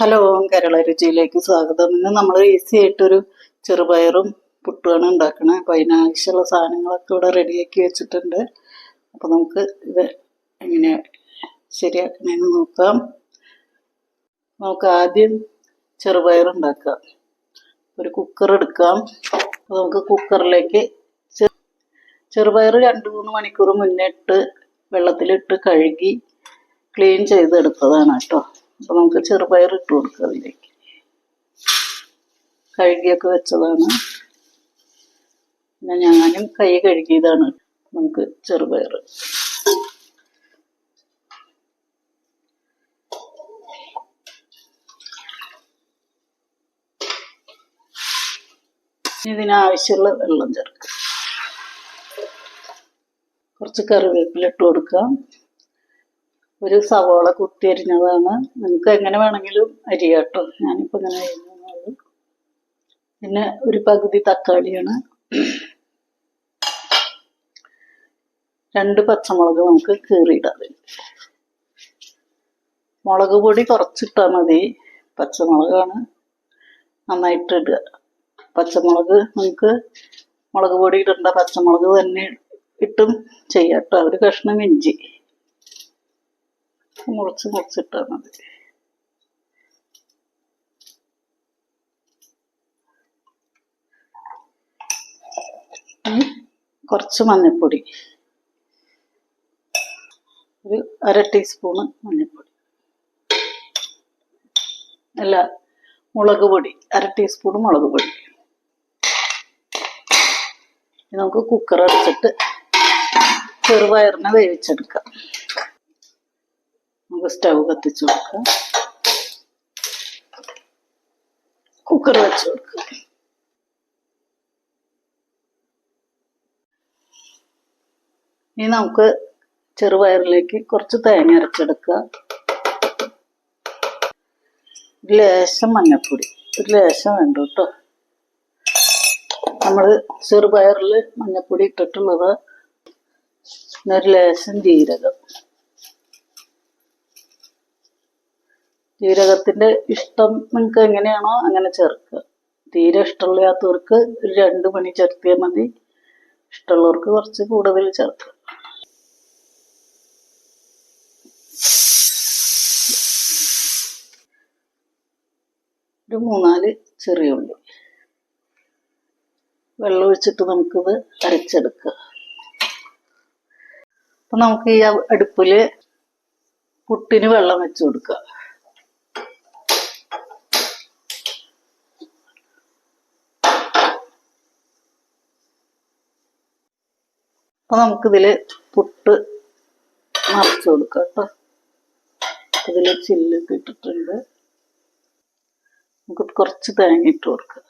Hello Kerala രുചിയിലേക്ക് സ്വാഗതം. ഇന്ന് നമ്മൾ ഈസി ആയിട്ടൊരു ചെറുപയറും പുട്ടുമാണ് ഉണ്ടാക്കണത് അപ്പോൾ അതിനാവശ്യമുള്ള സാധനങ്ങളൊക്കെ ഇവിടെ റെഡിയാക്കി വെച്ചിട്ടുണ്ട്. അപ്പോൾ നമുക്ക് ഇത് എങ്ങനെ ശരിയാക്കണമെന്ന് നോക്കാം. നമുക്ക് ആദ്യം ചെറുപയർ ഉണ്ടാക്കാം. ഒരു കുക്കർ എടുക്കാം. അപ്പോൾ നമുക്ക് കുക്കറിലേക്ക് ചെറുപയർ രണ്ട് മൂന്ന് മണിക്കൂർ മുന്നേ ഇട്ട് വെള്ളത്തിലിട്ട് കഴുകി ക്ലീൻ ചെയ്തെടുത്തതാണ് കേട്ടോ. അപ്പോൾ നമുക്ക് ചെറുപയർ ഇട്ട് കൊടുക്കുക അതിലേക്ക്. കഴുകിയൊക്കെ വെച്ചതാണ്. പിന്നെ ഞാനും കൈ കഴുകിയതാണ് നമുക്ക് ചെറുപയർ. ഇതിനാവശ്യമുള്ള വെള്ളം ചേർക്കുക കുറച്ച് കറിവേപ്പില ഇട്ട് കൊടുക്കാം. ഒരു സവോള കുത്തി അരിഞ്ഞതാണ്. നിങ്ങൾക്ക് എങ്ങനെ വേണമെങ്കിലും അരിയാട്ടോ. ഞാനിപ്പോൾ ഇങ്ങനെ അരിഞ്ഞത് പിന്നെ ഒരു പകുതി തക്കാളിയാണ്. രണ്ട് പച്ചമുളക് നമുക്ക് കീറിയിടാതെ മുളക് പൊടി കുറച്ചിട്ടാൽ മതി. പച്ചമുളകാണ് നന്നായിട്ട് ഇടുക. പച്ചമുളക് നമുക്ക് മുളക് പൊടി ഇടേണ്ട. പച്ചമുളക് തന്നെ ഇട്ടും ചെയ്യാം കേട്ടോ. ഒരു കഷ്ണം ഇഞ്ചി. മുറിച്ച് മുറിച്ചിട്ടാൽ മതി കുറച്ച് മഞ്ഞൾപ്പൊടി ഒരു അര ടീസ്പൂണ് മഞ്ഞൾപ്പൊടി അല്ല മുളക് പൊടി. അര ടീസ്പൂൺ മുളക് പൊടി. നമുക്ക് കുക്കർ അടച്ചിട്ട് ചെറുപയറിനെ വേവിച്ചെടുക്കാം. നമുക്ക് സ്റ്റൗ കത്തിച്ചു കൊടുക്കാം. കുക്കർ വെച്ച് കൊടുക്കുക ഇനി നമുക്ക് ചെറുപയറിലേക്ക് കുറച്ച് തേങ്ങ അരച്ചെടുക്കുക ഒരു ലേശം മഞ്ഞൾപ്പൊടി. ഒരു ലേശം വേണ്ട കേട്ടോ. നമ്മൾ ചെറുപയറിൽ മഞ്ഞൾപ്പൊടി ഇട്ടിട്ടുള്ളത്. പിന്നെ ഒരു ലേശം ജീരകം. ജീരകത്തിന്റെ ഇഷ്ടം നിങ്ങൾക്ക് എങ്ങനെയാണോ അങ്ങനെ ചേർക്കുക. തീരെ ഇഷ്ടമില്ലാത്തവർക്ക് ഒരു രണ്ട് മണി ചേർത്തിയാൽ മതി. ഇഷ്ടമുള്ളവർക്ക് കുറച്ച് കൂടുതൽ ചേർക്കുക ഒരു മൂന്നാൽ ചെറിയ ഉള്ളി. വെള്ളം ഒഴിച്ചിട്ട് നമുക്കിത് അരച്ചെടുക്കുക. അപ്പൊ നമുക്ക് ഈ അടുപ്പിൽ പുട്ടിന് വെള്ളം വെച്ച് കൊടുക്കുക. അപ്പൊ നമുക്കിതിൽ പുട്ട് മറച്ചു കൊടുക്കാം കേട്ടോ. ഇതിൽ ചില്ലൊക്കെ ഇട്ടിട്ടുണ്ട്. നമുക്ക് കുറച്ച് തേങ്ങ ഇട്ട് കൊടുക്കുക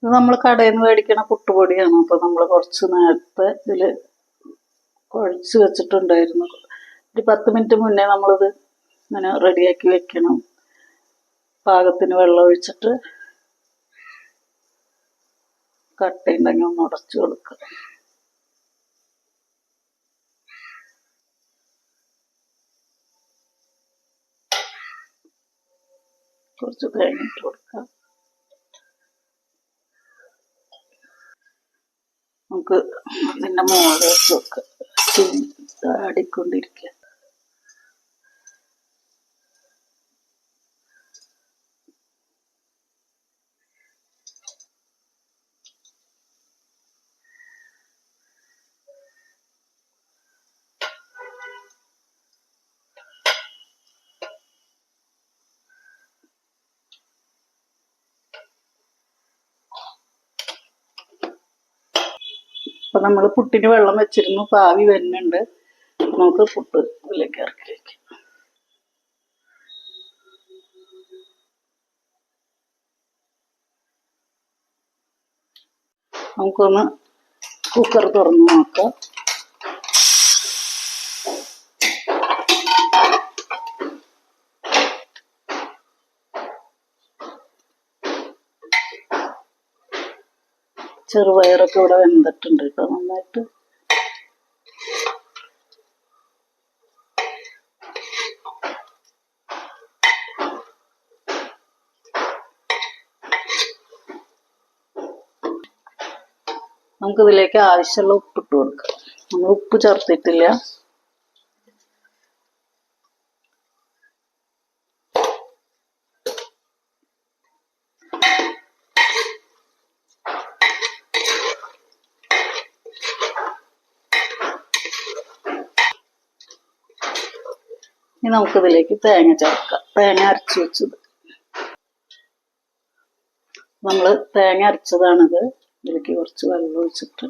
ഇത് നമ്മൾ കടയിൽ നിന്ന് മേടിക്കണ പുട്ടുപൊടിയാണ്. അപ്പൊ നമ്മൾ കുറച്ച് നേരത്തെ ഇതിൽ കുഴച്ച് വെച്ചിട്ടുണ്ടായിരുന്നു. ഒരു പത്ത് മിനിറ്റ് മുന്നേ നമ്മളിത് ഇങ്ങനെ റെഡിയാക്കി വെക്കണം. പാകത്തിന് വെള്ളം ഒഴിച്ചിട്ട് കട്ടയുണ്ടെങ്കിൽ ഒന്ന് ഉടച്ചു കൊടുക്കുക കുറച്ച് തേങ്ങ ഇട്ട് നമുക്ക് ഇതിന്റെ മുകളിൽ വെച്ച് വെക്കാം അപ്പൊ നമ്മൾ പുട്ടിന് വെള്ളം വെച്ചിരുന്നു. പാവി വരുന്നുണ്ട്. നമുക്ക് പുട്ട് ഇതിലേക്ക് ഇറക്കി വെക്കാം. നമുക്കൊന്ന് കുക്കർ തുറന്ന് നോക്കാം. ചെറുപയറൊക്കെ ഇവിടെ വെന്തിട്ടുണ്ട് കേട്ടോ നന്നായിട്ട്. നമുക്ക് ഇതിലേക്ക് ആവശ്യമുള്ള ഉപ്പിട്ട് കൊടുക്കാം. നമ്മൾ ഉപ്പ് ചേർത്തിട്ടില്ല. ഇനി നമുക്കിതിലേക്ക് തേങ്ങ ചേർക്കാം. തേങ്ങ അരച്ച് വെച്ചത്. നമ്മൾ തേങ്ങ അരച്ചതാണിത്. ഇതിലേക്ക് കുറച്ച് വെള്ളം ഒഴിച്ചിട്ട്.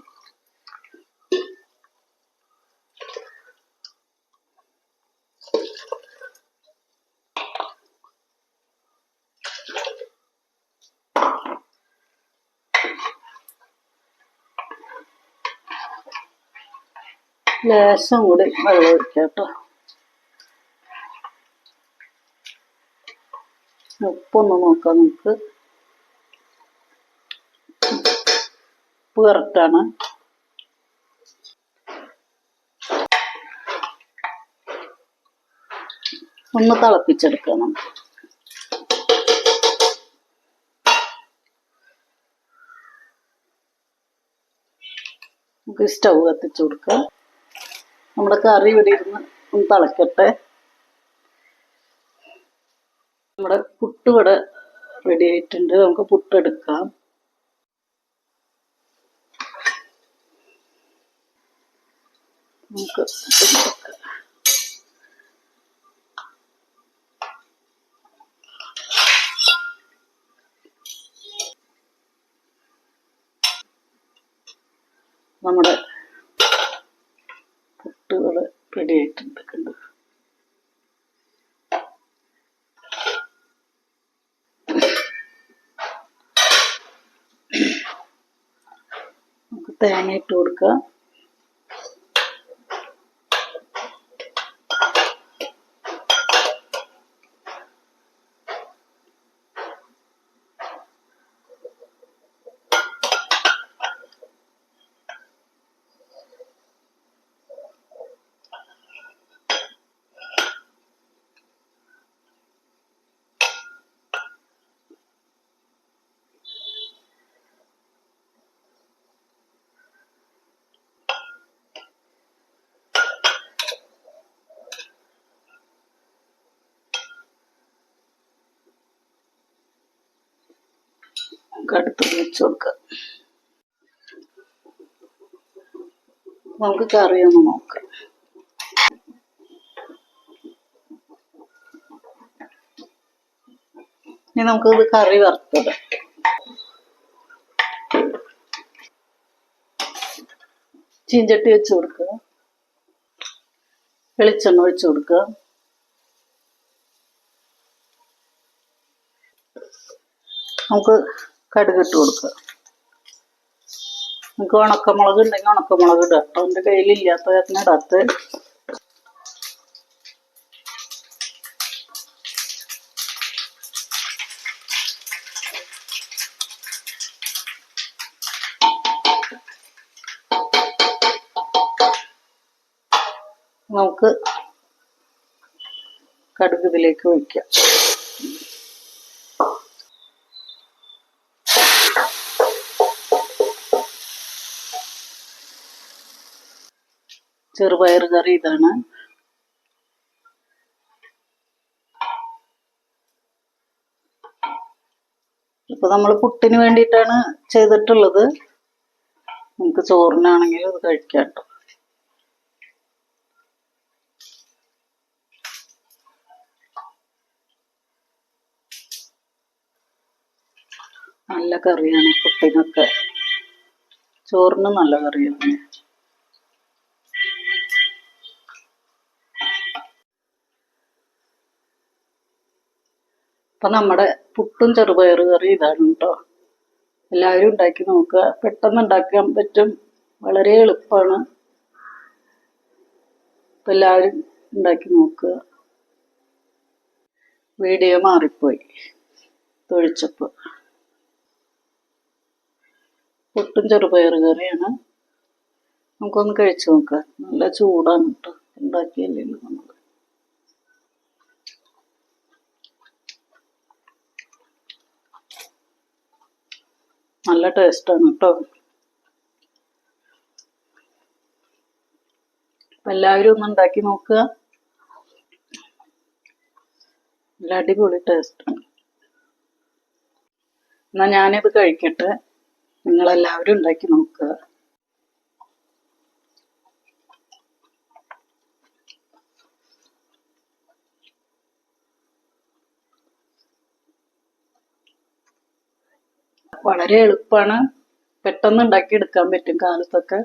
ലേശം കൂടി വെള്ളം ഒഴിക്കാം കേട്ടോ. ഉപ്പൊന്ന് നോക്കാം നമുക്ക്. ഉപ്പ് കറക്റ്റാണ് ഒന്ന് തിളപ്പിച്ചെടുക്കാം നമുക്ക് നമുക്ക് സ്റ്റൗ കത്തിച്ചു കൊടുക്കാം. നമ്മുടെ കറി ഇവിടെ ഇരുന്ന് ഒന്ന് തിളക്കട്ടെ. നമ്മുടെ പുട്ട് ഇവിടെ റെഡി ആയിട്ടുണ്ട് നമുക്ക് പുട്ടെടുക്കാം നമുക്ക്. നമ്മുടെ പുട്ടുകൾ റെഡി ആയിട്ടുണ്ട് കണ്ടു നമുക്ക് തേങ്ങ ഇട്ട് കൊടുക്കാം നമുക്ക് അടുത്ത് വെച്ച് കൊടുക്കാം. നമുക്ക് കറി ഒന്ന് നോക്കാം. ഇനി നമുക്ക് ഇത് കറി വറുത്തത്. ചീഞ്ചട്ടി വെച്ച് കൊടുക്കുക വെളിച്ചെണ്ണ ഒഴിച്ചു കൊടുക്കുക നമുക്ക് കടുക് കൊടുക്കുക. നമുക്ക് ഉണക്കമുളക് ഉണ്ടെങ്കിൽ ഉണക്കമുളക് ഇടുക. എന്റെ കയ്യിലില്ലാത്ത കാരണം ഇടാത്ത. നമുക്ക് കടുക് ഇതിലേക്ക് ചെറുപയർ കറി ഇതാണ്. ഇപ്പൊ നമ്മൾ പുട്ടിന് വേണ്ടിയിട്ടാണ് ചെയ്തിട്ടുള്ളത്. നമുക്ക് ചോറിനാണെങ്കിലും ഇത് കഴിക്കാം കേട്ടോ. നല്ല കറിയാണ് പുട്ടിനൊക്കെ. ചോറിന് നല്ല കറിയാണ്. അപ്പൊ നമ്മുടെ പുട്ടും ചെറുപയർ കറി ഇതാണ് കേട്ടോ എല്ലാവരും ഉണ്ടാക്കി നോക്കുക. പെട്ടെന്ന് ഉണ്ടാക്കാൻ പറ്റും. വളരെ എളുപ്പമാണ് അപ്പൊ എല്ലാവരും ഉണ്ടാക്കി നോക്കുക. വീഡിയോ മാറിപ്പോയി. തൊഴിച്ചപ്പ്. പുട്ടും ചെറുപയർ കറിയാണ്. നമുക്കൊന്ന് കഴിച്ചു നോക്കാം. നല്ല ചൂടാണ് കേട്ടോ. ഉണ്ടാക്കിയല്ലേ നമ്മൾ? നല്ല ടേസ്റ്റാണ് കേട്ടോ. എല്ലാവരും ഒന്ന് ഉണ്ടാക്കി നോക്കുക. നല്ല അടിപൊളി ടേസ്റ്റാണ് എന്നാൽ ഞാനിത് കഴിക്കട്ടെ. നിങ്ങളെല്ലാവരും ഉണ്ടാക്കി നോക്കുക. വളരെ എളുപ്പമാണ് പെട്ടെന്ന് ഉണ്ടാക്കി എടുക്കാൻ പറ്റും കാലത്തൊക്കെ.